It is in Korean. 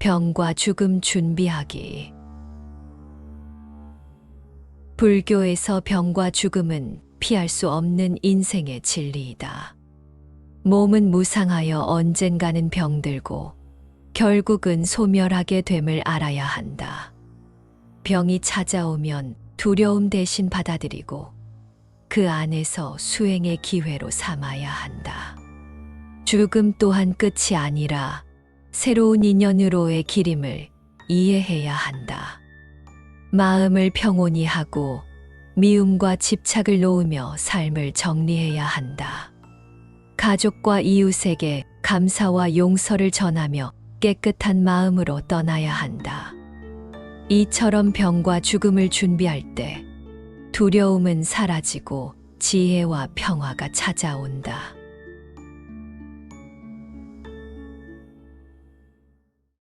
병과 죽음 준비하기. 불교에서 병과 죽음은 피할 수 없는 인생의 진리이다. 몸은 무상하여 언젠가는 병들고 결국은 소멸하게 됨을 알아야 한다. 병이 찾아오면 두려움 대신 받아들이고 그 안에서 수행의 기회로 삼아야 한다. 죽음 또한 끝이 아니라 새로운 인연으로의 기림을 이해해야 한다. 마음을 평온히 하고 미움과 집착을 놓으며 삶을 정리해야 한다. 가족과 이웃에게 감사와 용서를 전하며 깨끗한 마음으로 떠나야 한다. 이처럼 병과 죽음을 준비할 때 두려움은 사라지고 지혜와 평화가 찾아온다.